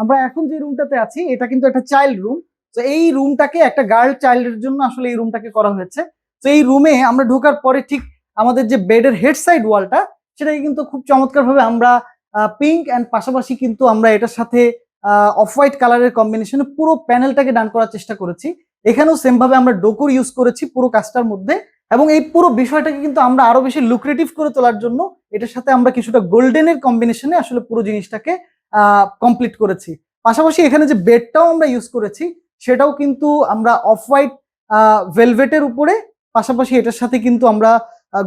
আমরা এখন যে রুমটাতে আছি, এটা কিন্তু একটা চাইল্ড রুম তো এই রুমটাকে একটা গার্ল চাইল্ডের জন্য আসলে এই রুমটাকে করা হয়েছে। তো এই রুমে আমরা ঢোকার পরে ঠিক আমাদের যে বেডের হেড সাইড ওয়ালটা সেটাকে কিন্তু খুব চমৎকার ভাবে আমরা পিঙ্ক অ্যান্ড পাশাপাশি কিন্তু আমরা এটার সাথে অফ হোয়াইট কালারের কম্বিনেশনে পুরো প্যানেলটাকে ডান করার চেষ্টা করেছি। এখানেও সেম ভাবে আমরা ডোকুর ইউজ করেছি পুরো কাজটার মধ্যে। এবং এই পুরো বিষয়টাকে কিন্তু আমরা আরও বেশি লুক্রেটিভ করে তোলার জন্য এটার সাথে আমরা কিছুটা গোল্ডেনের কম্বিনেশনে আসলে পুরো জিনিসটাকে কমপ্লিট করেছি। পাশাপাশি এখানে যে বেডটাও আমরা ইউজ করেছি, সেটাও কিন্তু আমরা অফ হোয়াইট ভেলভেটের উপরে, পাশাপাশি এটার সাথে কিন্তু আমরা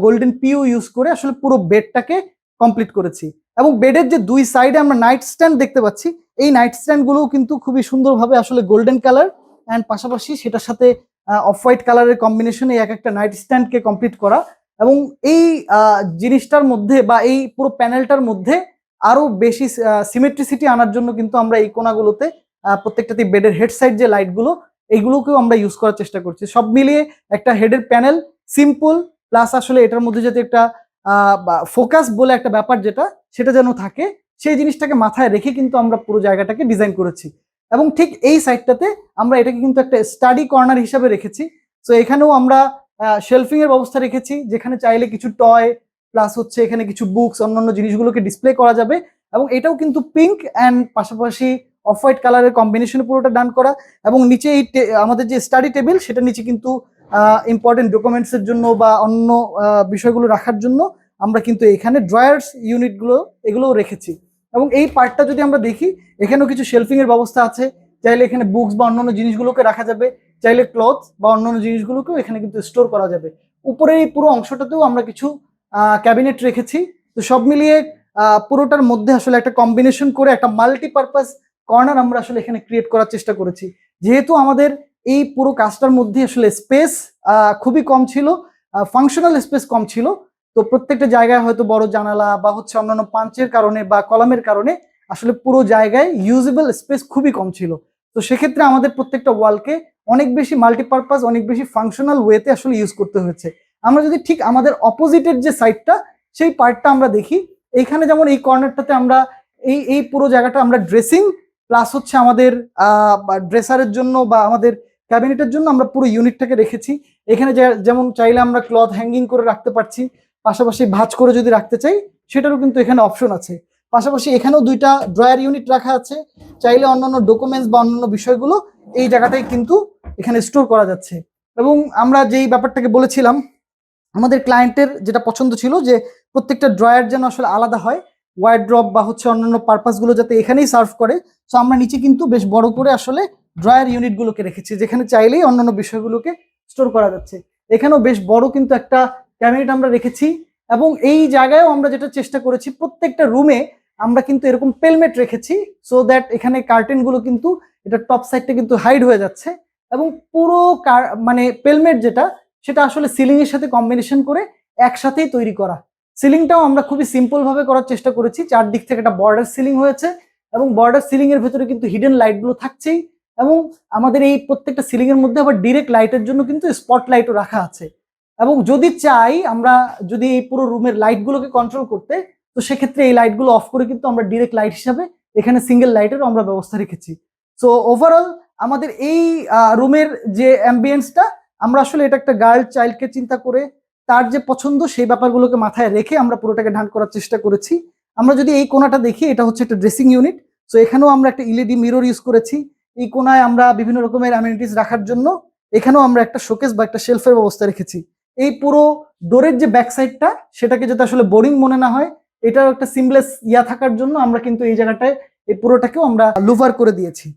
গোল্ডেন পিউ ইউজ করে আসলে পুরো বেডটাকে কমপ্লিট করেছি। এবং বেডের যে দুই সাইডে আমরা নাইট স্ট্যান্ড দেখতে পাচ্ছি, এই নাইট স্ট্যান্ডগুলোও কিন্তু খুবই সুন্দরভাবে আসলে গোল্ডেন কালার অ্যান্ড পাশাপাশি সেটার সাথে অফ হোয়াইট কালারের কম্বিনেশনে এক একটা নাইট স্ট্যান্ডকে কমপ্লিট করা। এবং এই জিনিসটার মধ্যে বা এই পুরো প্যানেলটার মধ্যে আরও বেশি সিমেট্রিসিটি আনার জন্য কিন্তু আমরা এই কোনাগুলোতে প্রত্যেকটাতে বেডের হেড সাইড যে লাইটগুলো এইগুলোকেও আমরা ইউজ করার চেষ্টা করছি। সব মিলিয়ে একটা হেডের প্যানেল সিম্পল প্লাস আসলে এটার মধ্যে যাতে একটা ফোকাস বলে একটা ব্যাপার যেটা, সেটা যেন থাকে, সেই জিনিসটাকে মাথায় রেখে কিন্তু আমরা পুরো জায়গাটাকে ডিজাইন করেছি। এবং ঠিক এই সাইডটাতে আমরা এটাকে কিন্তু একটা স্টাডি কর্নার হিসাবে রেখেছি। তো এখানেও আমরা শেলফিং এর ব্যবস্থা রেখেছি, যেখানে চাইলে কিছু টয় প্লাস হচ্ছে এখানে কিছু বুকস অন্যান্য জিনিসগুলোকে ডিসপ্লে করা যাবে এবং এটাও কিন্তু পিঙ্ক অ্যান্ড পাশাপাশি অফ হোয়াইট কালারের কম্বিনেশনে পুরোটা ডান করা এবং নিচে এই আমাদের যে স্টাডি টেবিল সেটা নিচে কিন্তু ইম্পর্টেন্ট ডকুমেন্টস এর জন্য বা অন্য বিষয়গুলো রাখার জন্য আমরা কিন্তু এখানে ড্রয়ার্স ইউনিটগুলো এগুলোও রেখেছি। এবং এই পার্টটা যদি আমরা দেখি, এখানেও কিছু শেলফিং এর ব্যবস্থা আছে। চাইলে এখানে বুকস বা অন্যান্য জিনিসগুলোকে রাখা যাবে। চাইলে ক্লথ বা অন্যান্য জিনিসগুলোকেও এখানে কিন্তু স্টোর করা যাবে। উপরে এই পুরো অংশটাতেও আমরা কিছু ক্যাবিনেট রেখেছি। তো সব মিলিয়ে পুরোটার মধ্যে আসলে একটা কম্বিনেশন করে একটা মাল্টিপারপাস কর্নার আমরা আসলে এখানে ক্রিয়েট করার চেষ্টা করেছি। যেহেতু আমাদের এই পুরো কাজটার মধ্যে আসলে স্পেস খুবই কম ছিল ফাংশনাল স্পেস কম ছিল, তো প্রত্যেকটা জায়গায় হয়তো বড় জানালা বা হচ্ছে অন্যান্য পাঞ্চের কারণে বা কলামের কারণে আসলে পুরো জায়গায় ইউজেবল স্পেস খুবই কম ছিল। তো সেক্ষেত্রে আমাদের প্রত্যেকটা ওয়ালকে অনেক বেশি মাল্টিপারপাস অনেক বেশি ফাংশনাল ওয়েতে আসলে ইউজ করতে হয়েছে। আমরা যদি ঠিক আমাদের অপোজিটের যে সাইডটা সেই পার্টটা আমরা দেখি। এইখানে যেমন এই কর্নারটাতে আমরা, এই এই পুরো জায়গাটা আমরা ড্রেসিং প্লাস হচ্ছে আমাদের ড্রেসারের জন্য বা আমাদের ক্যাবিনেটের জন্য আমরা পুরো ইউনিটটাকে রেখেছি। এখানে যেমন চাইলে আমরা ক্লথ হ্যাঙ্গিং করে রাখতে পারছি। পাশাপাশি ভাঁজ করে যদি রাখতে চাই, সেটারও কিন্তু এখানে অপশন আছে। পাশাপাশি এখানেও দুইটা ড্রয়ার ইউনিট রাখা আছে। চাইলে অন্যান্য ডকুমেন্টস বা অন্যান্য বিষয়গুলো এই জায়গাটাই কিন্তু এখানে স্টোর করা যাচ্ছে। এবং আমরা যেই ব্যাপারটাকে বলেছিলাম আমাদের ক্লায়েন্টের যেটা পছন্দ ছিল যে প্রত্যেকটা ড্রয়ার যেন আসলে আলাদা হয় ওয়াইড ড্রপ বা হচ্ছে অন্যান্য পারপাসগুলো যাতে এখানেই সার্ভ করে। সো আমরা নিচে কিন্তু বেশ বড় করে আসলে ড্রয়ার ইউনিটগুলোকে রেখেছি, যেখানে চাইলেই অন্যান্য বিষয়গুলোকে স্টোর করা যাচ্ছে। এখানেও বেশ বড় কিন্তু একটা ক্যাবিনেট আমরা রেখেছি এবং এই জায়গায়ও আমরা যেটা চেষ্টা করেছি, প্রত্যেকটা রুমে আমরা কিন্তু এরকম পেলমেট রেখেছি সো দ্যাট এখানে কার্টেনগুলো কিন্তু এটা টপ সাইডটা কিন্তু হাইড হয়ে যাচ্ছে এবং পুরো মানে পেলমেট যেটা সেটা আসলে সিলিং এর সাথে কম্বিনেশন করে একসাথেই তৈরি করা। সিলিংটাও আমরা খুবই সিম্পল ভাবে করার চেষ্টা করেছি। চারদিক থেকে একটা বর্ডার সিলিং হয়েছে এবং বর্ডার সিলিং এর ভেতরে কিন্তু হিডেন লাইটগুলো থাকছেই এবং আমাদের এই প্রত্যেকটা সিলিং এর মধ্যে আবার ডিরেক্ট লাইটের জন্য কিন্তু স্পট লাইটও রাখা আছে। এবং যদি চাই আমরা যদি এই পুরো রুমের লাইটগুলোকে কন্ট্রোল করতে, তো সেক্ষেত্রে এই লাইটগুলো অফ করে কিন্তু আমরা ডিরেক্ট লাইট হিসাবে এখানে সিঙ্গেল লাইটেরও আমরা ব্যবস্থা রেখেছি। সো ওভারঅল আমাদের এই রুমের যে অ্যাম্বিয়েন্সটা আমরা আসলে এটা একটা গার্ল চাইল্ডকে চিন্তা করে তার যে পছন্দ সেই ব্যাপারগুলোকে মাথায় রেখে আমরা পুরোটাকে ঢান করার চেষ্টা করেছি। আমরা যদি এই কোনাটা দেখি, এটা হচ্ছে একটা ড্রেসিং ইউনিট সো এখানেও আমরা একটা ইলেডি মিরর ইউজ করেছি। এই কোনায় আমরা বিভিন্ন রকমের অ্যামিনিটিস রাখার জন্য এখানেও আমরা একটা শোকেস বা একটা শেলফের ব্যবস্থা রেখেছি। এই পুরো ডোরের যে ব্যাক সাইডটা সেটাকে যাতে আসলে বোরিং মনে না হয়, এটাও একটা সিমলেস ইয়া থাকার জন্য আমরা কিন্তু এই জায়গাটায় এই পুরোটাকেও আমরা লুভার করে দিয়েছি।